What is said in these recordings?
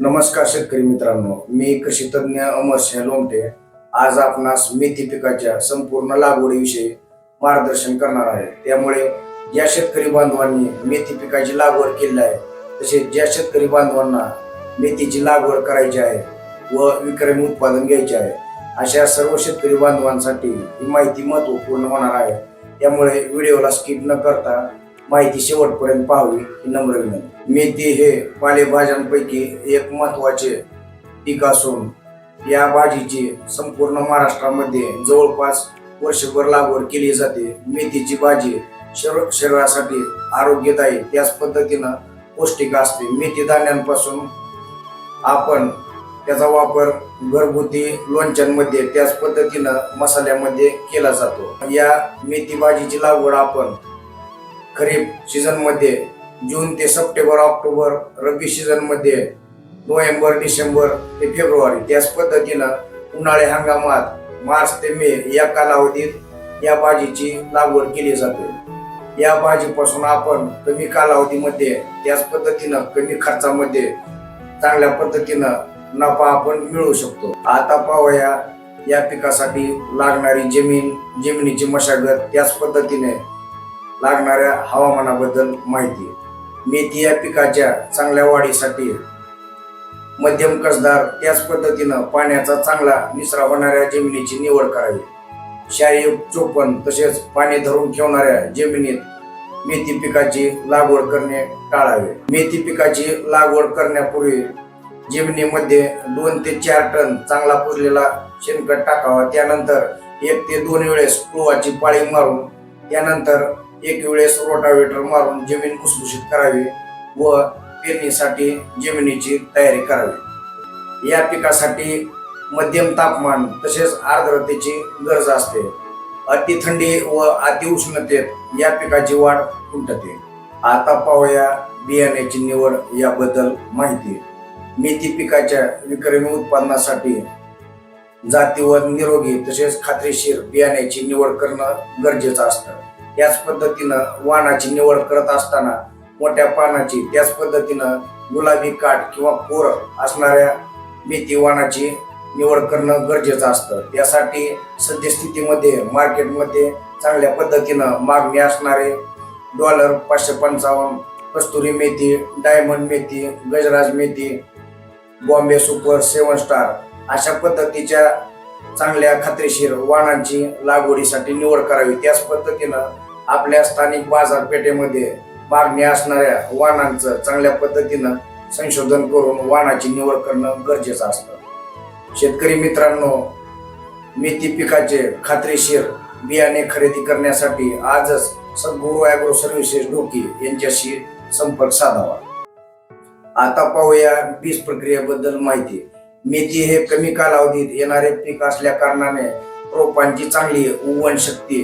नमस्कार शेतकरी मित्रांनो. मी कृषी तज्ञ अमर सिंह लोमटे. आज आपणास मेथी पिकाच्या संपूर्ण लागवडीविषयी मार्गदर्शन करणार आहे. त्यामुळे ज्या शेतकरी बांधवांनी मेथी पिकाची लागवड केली आहे तसेच ज्या शेतकरी बांधवांना मेथीची लागवड करायची आहे व विक्रमी उत्पादन घ्यायचे आहे अशा सर्व शेतकरी बांधवांसाठी ही माहिती महत्त्वपूर्ण होणार आहे. त्यामुळे व्हिडिओला स्किप न करता माहिती शेवटपर्यंत पाहावी ही नम्र विनंती. मेथी हे पालेभाज्यांपैकी एक महत्त्वाचे पीक असून या भाजीची संपूर्ण महाराष्ट्रामध्ये जवळपास वर्षभर लागवड केली जाते. मेथीची भाजी शरीर शरीरासाठी आरोग्यदायी त्याच पद्धतीनं पौष्टिक असते. मेथी धान्यांपासून आपण त्याचा वापर घरगुती लोणच्यांमध्ये त्याच पद्धतीनं मसाल्यामध्ये केला जातो. या मेथी भाजीची लागवड आपण खरीप सीझनमध्ये जून ते सप्टेंबर ऑक्टोबर रब्बी सीझनमध्ये नोव्हेंबर डिसेंबर ते फेब्रुवारी. त्याच पद्धतीनं उन्हाळी हंगामात मार्च ते मे या कालावधीत या भाजीची लागवड केली जाते. या भाजीपासून आपण कमी कालावधीमध्ये त्याच पद्धतीनं कमी खर्चामध्ये चांगल्या पद्धतीनं नफा आपण मिळवू शकतो. आता पाहूया या पिकासाठी लागणारी जमीन जमिनीची मशागत त्याच पद्धतीने लागणाऱ्या हवामानाबद्दल माहिती. मेथी या पिकाच्या चांगल्या वाढीसाठी मध्यम कसदार त्याच पद्धतीनं पाण्याचा चांगला निचरा होणाऱ्या जमिनीची निवड करावी. शारीरिक चोपण तसेच पाणी धरून ठेवणाऱ्या जमिनीत मेथी पिकाची लागवड करणे टाळावे. मेथी पिकाची लागवड करण्यापूर्वी जमिनीमध्ये दोन ते चार टन चांगला पुरलेला शेणखत टाकावा. त्यानंतर एक ते दोन वेळेस कुळवाची पाळी मारून त्यानंतर एक वेळेस रोटावेटर मारून जमीन भुसभुशीत करावी व पेरणीसाठी जमिनीची तयारी करावी. या पिकासाठी मध्यम तापमान तसेच आर्द्रतेची गरज असते. अति थंडी व अति उष्णतेत या पिकाची वाढ खुंटते आता पाहूया बियाण्याची निवड याबद्दल माहिती. मेथी पिकाच्या विक्रमी उत्पादनासाठी जातीवर निरोगी तसेच खात्रीशीर बियाण्याची निवड करणं गरजेचं असतं. त्याच पद्धतीनं वाणाची निवड करत असताना मोठ्या पानाची त्याच पद्धतीनं गुलाबी काठ किंवा पोर असणाऱ्या मेथी वाणाची निवड करणं गरजेचं असतं. त्यासाठी सद्यस्थितीमध्ये मार्केटमध्ये चांगल्या पद्धतीनं मागणी असणारे डॉलर पाचशे पंचावन्न कस्तुरी मेथी डायमंड मेथी गजराज मेथी बॉम्बे सुपर सेवन स्टार अशा पद्धतीच्या चांगल्या खात्रीशीर वाणांची लागवडीसाठी निवड करावी. त्याच पद्धतीनं आपल्या स्थानिक बाजारपेठेमध्ये मागणी असणाऱ्या वाणांचं चांगल्या पद्धतीनं संशोधन करून वाणाची निवड करणं गरजेचं असतं. शेतकरी मित्रांनो मेथी पिकाचे खात्रीशीर बियाणे खरेदी करण्यासाठी आजच सद्गुरू ॲग्रो सर्व्हिसेस डोकी यांच्याशी संपर्क साधावा. आता पाहूया बीज प्रक्रियेबद्दल माहिती. मेथी हे कमी कालावधीत येणारे पीक असल्या कारणाने रोपांची चांगली उगवण शक्ती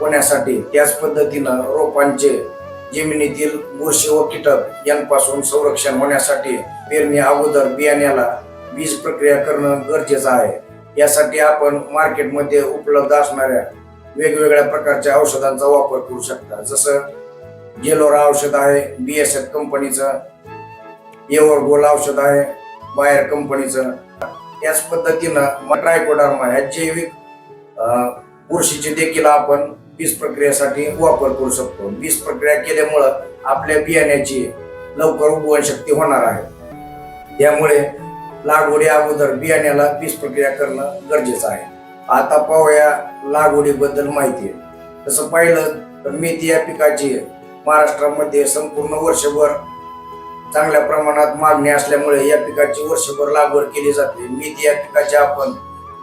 होण्यासाठी त्याच पद्धतीनं रोपांचे जमिनीतील बुरशी व कीटक यांपासून संरक्षण होण्यासाठी पेरणी अगोदर बियाण्याला बीज प्रक्रिया करणं गरजेचं आहे. यासाठी आपण मार्केटमध्ये उपलब्ध असणाऱ्या वेगवेगळ्या प्रकारच्या औषधांचा वापर करू शकता. जसं जेलोरा औषध आहे बी एस एफ कंपनीचं एवरगोल औषध आहे बायर कंपनीचं. त्याच पद्धतीनं ट्रायकोडर्मा ह्या जैविक बुरशीचे देखील आपण बीज प्रक्रियेसाठी वापर करू शकतो. बीज प्रक्रिया केल्यामुळं आपल्या बियाण्याची लवकर उगवण शक्ती होणार आहे. त्यामुळे लागवडी अगोदर बियाण्याला बीज प्रक्रिया करणं गरजेचं आहे. आता पाहूया लागवडीबद्दल माहिती. तसं पाहिलं तर मेथी या पिकाची महाराष्ट्रामध्ये संपूर्ण वर्षभर चांगल्या प्रमाणात मागणी असल्यामुळे या पिकाची वर्षभर लागवड केली जाते. मेथी या पिकाची आपण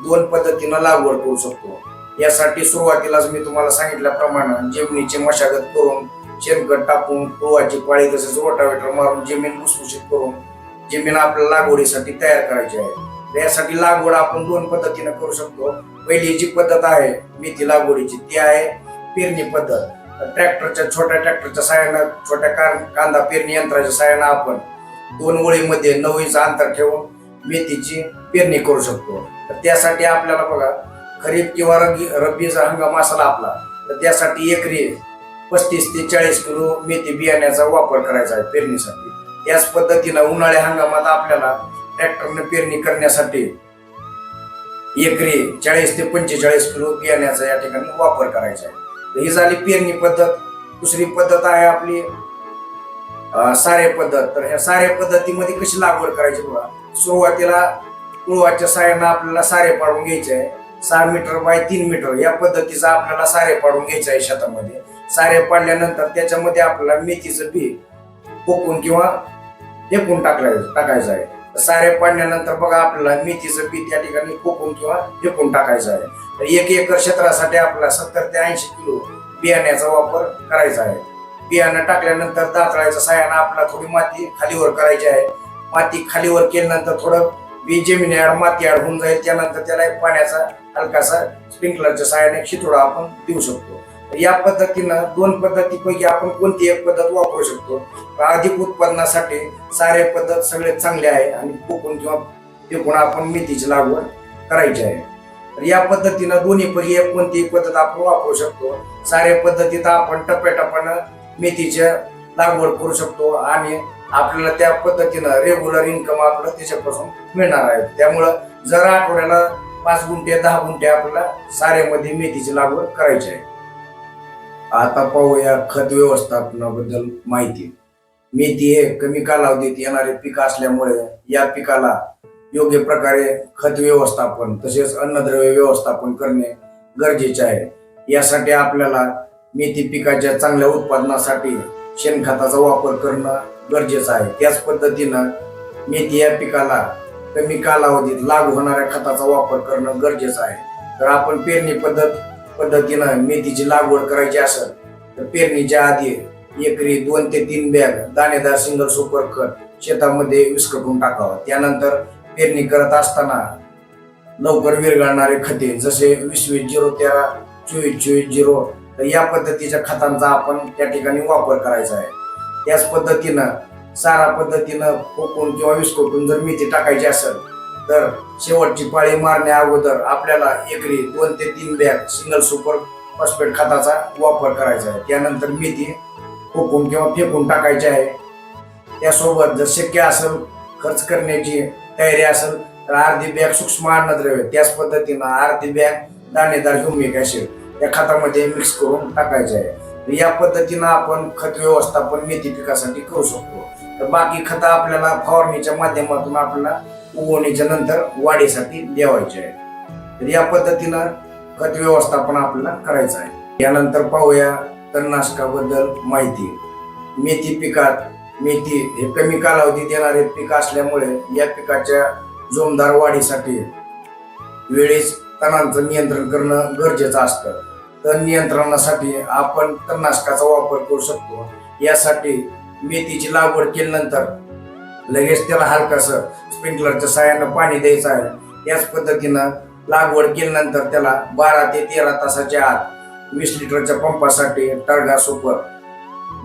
दोन पद्धतीनं लागवड करू शकतो. यासाठी सुरुवातीलाच मी तुम्हाला सांगितल्याप्रमाणे जमिनीची मशागत करून शेणखत टाकून कुळाची पाळी तसेच रोटावेटर मारून जमीन भुसभुशीत करून जमीन आपल्या लागवडीसाठी तयार करायची आहे. यासाठी लागवड आपण दोन पद्धतीने करू शकतो. पहिली जी पद्धत आहे मेथी लागवडीची ती आहे पेरणी पद्धत. ट्रॅक्टरच्या छोट्या ट्रॅक्टरच्या सहाय्यानं छोट्या कांदा पेरणी यंत्राच्या सहाय्यानं आपण दोन ओळीमध्ये नऊ इंच अंतर ठेवून मेथीची पेरणी करू शकतो. तर त्यासाठी आपल्याला बघा खरीप किंवा रब्बी रब्बीचा हंगाम असला आपला तर त्यासाठी एकरी पस्तीस ते चाळीस किलो मेथी बियाण्याचा वापर करायचा आहे पेरणीसाठी. याच पद्धतीनं उन्हाळ्या हंगामात आपल्याला ट्रॅक्टरनं पेरणी करण्यासाठी एकरी चाळीस ते पंचेचाळीस किलो बियाण्याचा या ठिकाणी वापर करायचा आहे. तर ही झाली पेरणी पद्धत. दुसरी पद्धत आहे आपली सारे पद्धत. तर ह्या सारे पद्धतीमध्ये कशी लागवड करायची बघा. सुरुवातीला कुळवाच्या साह्यानं आपल्याला सारे पाडून घ्यायचे आहे. सहा मीटर बाय तीन मीटर या पद्धतीचा आपल्याला सारे पाडून घ्यायचं आहे शेतामध्ये. सारे पाडल्यानंतर त्याच्यामध्ये आपल्याला मेथीचं बी कोकून किंवा फेकून टाकायचं टाकायचं आहे. सारे पाडल्यानंतर बघा आपल्याला मेथीचं बी त्या ठिकाणी कोकून किंवा फेकून टाकायचं आहे. तर एक एकर क्षेत्रासाठी आपल्याला सत्तर ते ऐंशी किलो बियाण्याचा वापर करायचा आहे. बियाणं टाकल्यानंतर दातळायच्या साह्यानं आपल्याला थोडी माती खालीवर करायची आहे. माती खालीवर केल्यानंतर थोडं बी जमिनी आड माती आड होऊन जाईल. त्यानंतर त्याला एक पाण्याचा हलकासा स्प्रिंकलरच्या सहाय्याने शितोडा आपण देऊ शकतो. या पद्धतीनं दोन पद्धतीपैकी आपण कोणती एक पद्धत वापरू शकतो? अधिक उत्पादनासाठी सारे पद्धत सगळे चांगले आहे आणि कोकण किंवा एकूण आपण मेथीची लागवड करायची आहे. तर या पद्धतीनं दोन्ही पर्याय कोणतीही पद्धत आपण वापरू शकतो? सारे पद्धतीत आपण टप्प्याटप्प्यानं मेथीच्या लागवड करू शकतो आणि आपल्याला त्या पद्धतीनं रेग्युलर इन्कम आपलं त्याच्यापासून मिळणार आहे. त्यामुळं जर आठवड्याला पाच गुंठे दहा गुंठे आपल्याला साऱ्यामध्ये मेथीची लागवड करायची आहे. आता पाहूया खत व्यवस्थापनाबद्दल माहिती. मेथी हे कमी कालावधीत येणारे पीक असल्यामुळे या पिकाला योग्य प्रकारे खत व्यवस्थापन तसेच अन्नद्रव्य व्यवस्थापन करणे गरजेचे आहे. यासाठी आपल्याला मेथी पिकाच्या चांगल्या उत्पादनासाठी शेणखताचा वापर करणं गरजेचं आहे. त्याच पद्धतीनं मेथी या पिकाला कमी कालावधीत लागू होणाऱ्या खताचा वापर करणं गरजेचं आहे. तर आपण पेरणी पद्धत पद्धतीनं मेथीची लागवड करायची असेल तर पेरणीच्या आधी एकरी दोन ते तीन बॅग दाणेदार सिंगल सुपर खत शेतामध्ये विस्कटून टाकावं. त्यानंतर पेरणी करत असताना लवकर विरघळणारे खते जसे वीस वीस झिरो तेरा चोवीस चोवीस झिरो तर या पद्धतीच्या खतांचा आपण त्या ठिकाणी वापर करायचा आहे. त्याच पद्धतीनं सारा पद्धतीनं कोकून किंवा विस्कोटून जर मेथी टाकायची असेल तर शेवटची पाळी मारण्या अगोदर आपल्याला एकरी दोन ते तीन बॅग सिंगल सुपर फॉस्फेट खताचा वापर करायचा आहे. त्यानंतर मेथी कोकून किंवा फेकून टाकायची आहे. त्यासोबत जर शक्य असेल खर्च करण्याची तयारी असेल तर अर्धी बॅग सूक्ष्म अन्नद्रव्य त्याच पद्धतीनं अर्धी बॅग दाणेदार ह्युमिक ऍसिड या खतामध्ये मिक्स करून टाकायचे आहे. या पद्धतीनं आपण खत व्यवस्थापन मेथी पिकासाठी करू शकतो. तर बाकी खतं आपल्याला फवारणीच्या माध्यमातून आपल्याला उगवणीच्या नंतर वाढीसाठी द्यावायचे आहे तर या पद्धतीनं खत व्यवस्थापन आपल्याला करायचं आहे. यानंतर पाहूया तणनाशकाबद्दल माहिती. मेथी पिकात मेथी हे कमी कालावधीत येणारे पीक असल्यामुळे या पिकाच्या जोमदार वाढीसाठी वेळेस तणांचं नियंत्रण करणं गरजेचं असतं. तण नियंत्रणासाठी आपण तणनाशकाचा वापर करू शकतो. यासाठी मेथीची लागवड केल्यानंतर लगेच त्याला हलकासं स्प्रिंकलरच्या साह्यानं पाणी द्यायचं आहे. याच पद्धतीनं लागवड केल्यानंतर त्याला बारा ते तेरा तासाच्या आत वीस लिटरच्या पंपासाठी टळगा सुपर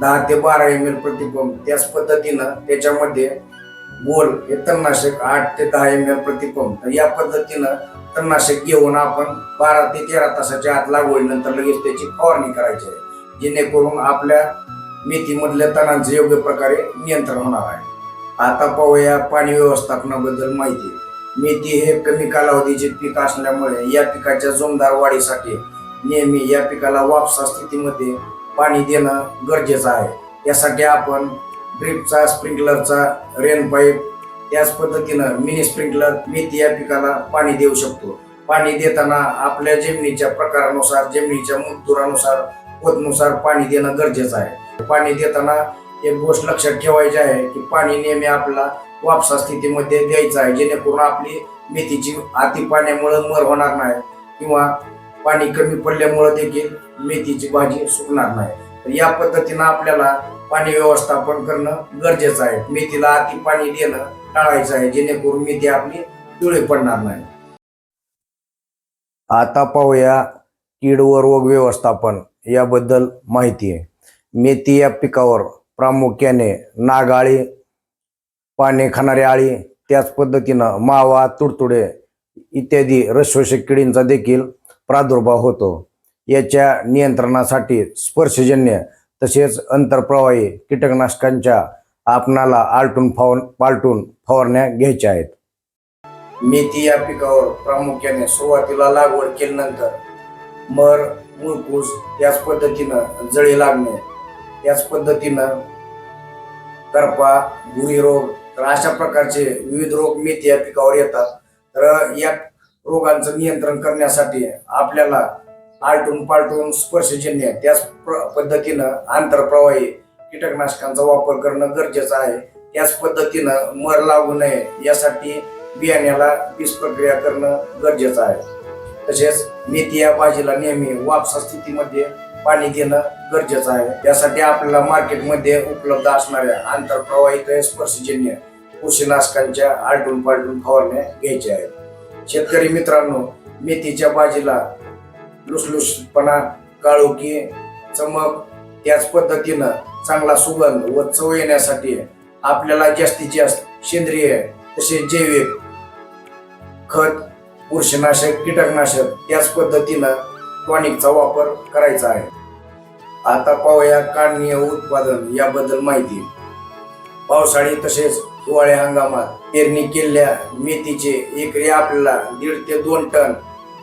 दहा ते बारा एम एल प्रतिपंप त्याच पद्धतीनं त्याच्यामध्ये गोल हे तणनाशक आठ ते दहा एम एल प्रतिपंप या पद्धतीनं तणनाशक घेऊन आपण बारा ते तेरा तासाच्या आत लागवडीनंतर लगेच त्याची फवारणी करायची आहे. जेणेकरून आपल्या मेथीमधल्या तणांचं योग्य प्रकारे नियंत्रण होणार आहे. आता पाहूया पाणी व्यवस्थापनाबद्दल माहिती. मेथी हे कमी कालावधीचे पीक असल्यामुळे या पिकाच्या जोमदार वाढीसाठी नेहमी या पिकाला वापसा स्थितीमध्ये पाणी देणं गरजेचं आहे. यासाठी आपण ड्रिपचा स्प्रिंकलरचा रेन पाईप त्याच पद्धतीनं मिनी स्प्रिंकलर मेथी या पिकाला पाणी देऊ शकतो. पाणी देताना आपल्या जमिनीच्या प्रकारानुसार जमिनीच्या मुद्दुरानुसार पदनुसार पाणी देणं गरजेचं आहे. पाणी देताना एक गोष्ट लक्षात ठेवायची आहे की पाणी नेहमी आपला वापसा स्थितीमध्ये द्यायचं आहे. जेणेकरून आपली मेथीची अति पाण्यामुळं मर होणार नाही किंवा पाणी कमी पडल्यामुळे देखील मेथीची भाजी सुकणार नाही. तर या पद्धतीनं आपल्याला पाणी व्यवस्थापन करणं गरजेचं आहे. मेथीला अति पाणी देणं टाळायचं आहे. जेणेकरून मेथी आपली पिवळी पडणार नाही. आता पाहूया कीड व रोग व्यवस्थापन याबद्दल माहिती आहे. मेथी या पिकावर प्रामुख्याने नागाळी पाने खाणारी आळी त्याच पद्धतीनं मावा तुडतुडे इत्यादी रसशोषक किडींचा देखील प्रादुर्भाव होतो. याच्या नियंत्रणासाठी स्पर्शजन्य तसेच अंतरप्रवाही कीटकनाशकांच्या आपणाला आलटून फवार पालटून फवारण्या घ्यायच्या आहेत. मेथी या पिकावर प्रामुख्याने सुरुवातीला लागवड केल्यानंतर मर मुळकूस याच पद्धतीनं जळी लागणे याच पद्धतीनं करपा भुरी रोग तर अशा प्रकारचे विविध रोग मेथी या पिकावर येतात. तर या रोगांचं नियंत्रण करण्यासाठी आपल्याला आलटून पालटून स्पर्शजन्य त्याच पद्धतीनं आंतरप्रवाही कीटकनाशकांचा वापर करणं गरजेचं आहे. त्याच पद्धतीनं मर लागू नये यासाठी बियाण्याला बीज प्रक्रिया करणं गरजेचं आहे. तसेच मेथी या भाजीला नेहमी वापसा स्थितीमध्ये पाणी देणं गरजेचं आहे. त्यासाठी आपल्याला मार्केटमध्ये उपलब्ध असणाऱ्या आंतरप्रवाहित स्पर्शजन्य बुरशीनाशकांच्या आलटून पालटून फवारण्या घ्यायच्या आहेत. शेतकरी मित्रांनो मेथीच्या भाजीला लुसलुसपणा काळोखी चमक त्याच पद्धतीनं चांगला सुगंध व चव येण्यासाठी आपल्याला जास्तीत जास्त सेंद्रिय तसेच जैविक खत बुरशीनाशक कीटकनाशक त्याच पद्धतीनं टॉनिकचा वापर करायचा आहे. आता पाहूया काढणी उत्पादन याबद्दल माहिती. पावसाळी तसेच हिवाळी हंगामात पेरणी केलेल्या मेथीचे एकरी आपल्याला दीड ते दोन टन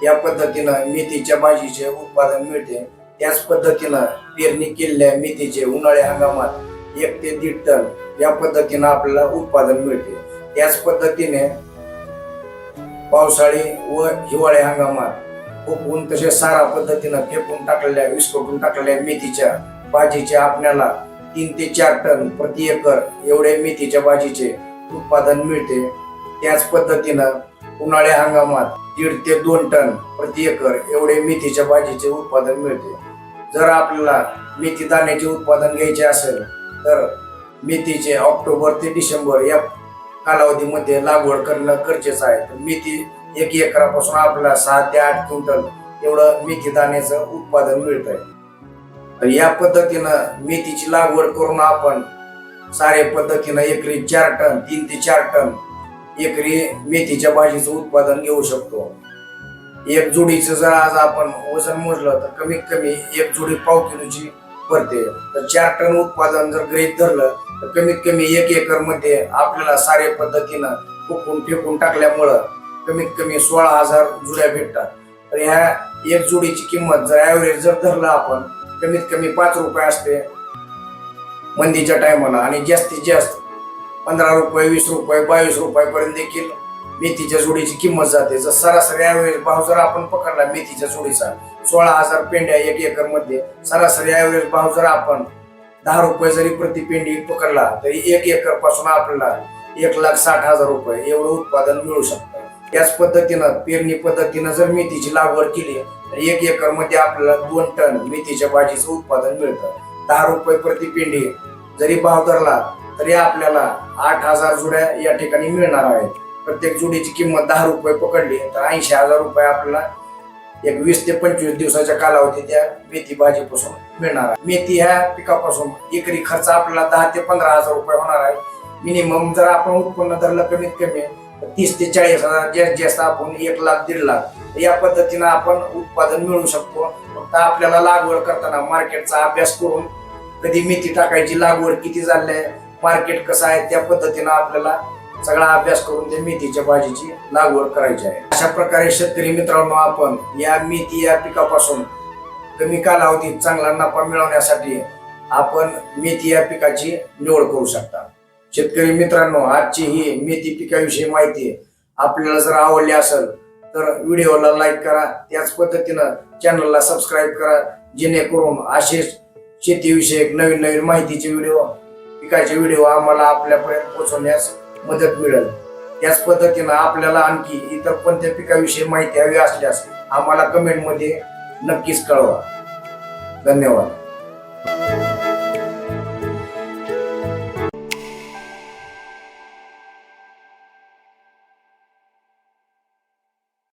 या पद्धतीनं मेथीच्या भाजीचे उत्पादन मिळते. त्याच पद्धतीनं पेरणी केलेल्या मेथीचे उन्हाळी हंगामात एक ते दीड टन या पद्धतीनं आपल्याला उत्पादन मिळते. त्याच पद्धतीने पावसाळी व हिवाळी हंगामात उकवून तसे सारा पद्धतीनं फेकून टाकलेल्या विस्कटून टाकलेल्या मेथीच्या भाजीचे आपल्याला तीन ते चार टन प्रति एकर एवढे मेथीच्या भाजीचे उत्पादन मिळते. त्याच पद्धतीनं उन्हाळ्या हंगामात दीड ते दोन टन प्रति एकर एवढे मेथीच्या भाजीचे उत्पादन मिळते. जर आपल्याला मेथी दाण्याचे उत्पादन घ्यायचे असेल तर मेथीचे ऑक्टोबर ते डिसेंबर या कालावधीमध्ये लागवड करणं गरजेचं आहे. तर मेथी एक एकरापासून आपल्याला सहा ते आठ क्विंटल एवढं मेथी दाण्याचं उत्पादन मिळत आहे या पद्धतीनं मेथीची लागवड करून आपण सारे पद्धतीनं एकरी चार टन तीन ते चार टन एकरी मेथीच्या भाजीचं उत्पादन घेऊ शकतो. एक जोडीचं जर आज आपण वजन मोजलं तर कमीत कमी एक जोडी पाव किलोची पडते तर चार टन उत्पादन जर गृहित धरलं तर कमीत कमी एक एकरमध्ये आपल्याला सारे पद्धतीनं फुकून फेकून टाकल्यामुळं कमीत कमी सोळा हजार जुड्या भेटतात. तर ह्या एक जोडीची किंमत जर ॲव्हरेज जर धरलं आपण कमीत कमी पाच रुपये असते मंदीच्या टायमाला. आणि जास्तीत जास्त पंधरा रुपये वीस रुपये बावीस रुपयापर्यंत देखील मेथीच्या जोडीची किंमत जाते. जर सरासरी ॲव्हरेज भाव जर आपण पकडला मेथीच्या जोडीचा सोळा हजार पेंड्या एक एकरमध्ये सरासरी ॲव्हरेज भाव जर आपण दहा रुपये जरी प्रति पेंडी पकडला तरी एक एकरपासून आपल्याला एक लाख साठ हजार रुपये एवढं उत्पादन मिळू शकतं. त्याच पद्धतीनं पेरणी पद्धतीनं जर मेथीची लागवड केली तर एक एकरमध्ये आपल्याला दोन टन मेथीच्या भाजीचं उत्पादन मिळतं. दहा रुपये प्रति पेंडी जरी भाव धरला तरी आपल्याला आठ हजार जुड्या या ठिकाणी मिळणार आहेत. प्रत्येक जुडीची किंमत दहा रुपये पकडली तर ऐंशी हजार रुपये आपल्याला एक वीस ते पंचवीस दिवसाच्या कालावधी त्या मेथी भाजीपासून मिळणार आहे. मेथी ह्या पिकापासून एकरी खर्च आपल्याला दहा ते पंधरा हजार रुपये होणार आहे. मिनिमम जर आपण उत्पन्न धरलं कमीत कमी तीस ते चाळीस हजार जास्तीत जास्त आपण एक लाख दीड लाख या पद्धतीनं आपण उत्पादन मिळवू शकतो. फक्त आपल्याला लागवड करताना मार्केटचा अभ्यास करून कधी मेथी टाकायची लागवड किती झाली आहे मार्केट कसं आहे त्या पद्धतीनं आपल्याला सगळा अभ्यास करून त्या मेथीच्या भाजीची लागवड करायची आहे. अशा प्रकारे शेतकरी मित्रांनो आपण या मेथी या पिकापासून कमी कालावधीत चांगला नफा मिळवण्यासाठी आपण मेथी या पिकाची निवड करू शकता. शेतकरी मित्रांनो आजची ही मेथी पिकाविषयी माहिती आपल्याला जर आवडली असेल तर व्हिडिओला लाईक करा. त्याच पद्धतीनं चॅनलला सबस्क्राईब करा. जेणेकरून असेच शेतीविषयक नवीन नवीन माहितीचे व्हिडिओ पिकाचे व्हिडिओ आम्हाला आपल्यापर्यंत पोहोचवण्यास मदत मिळेल. त्याच पद्धतीनं आपल्याला आणखी इतर कोणत्या पिकाविषयी माहिती हवी असल्यास आम्हाला कमेंटमध्ये नक्कीच कळवा. धन्यवाद.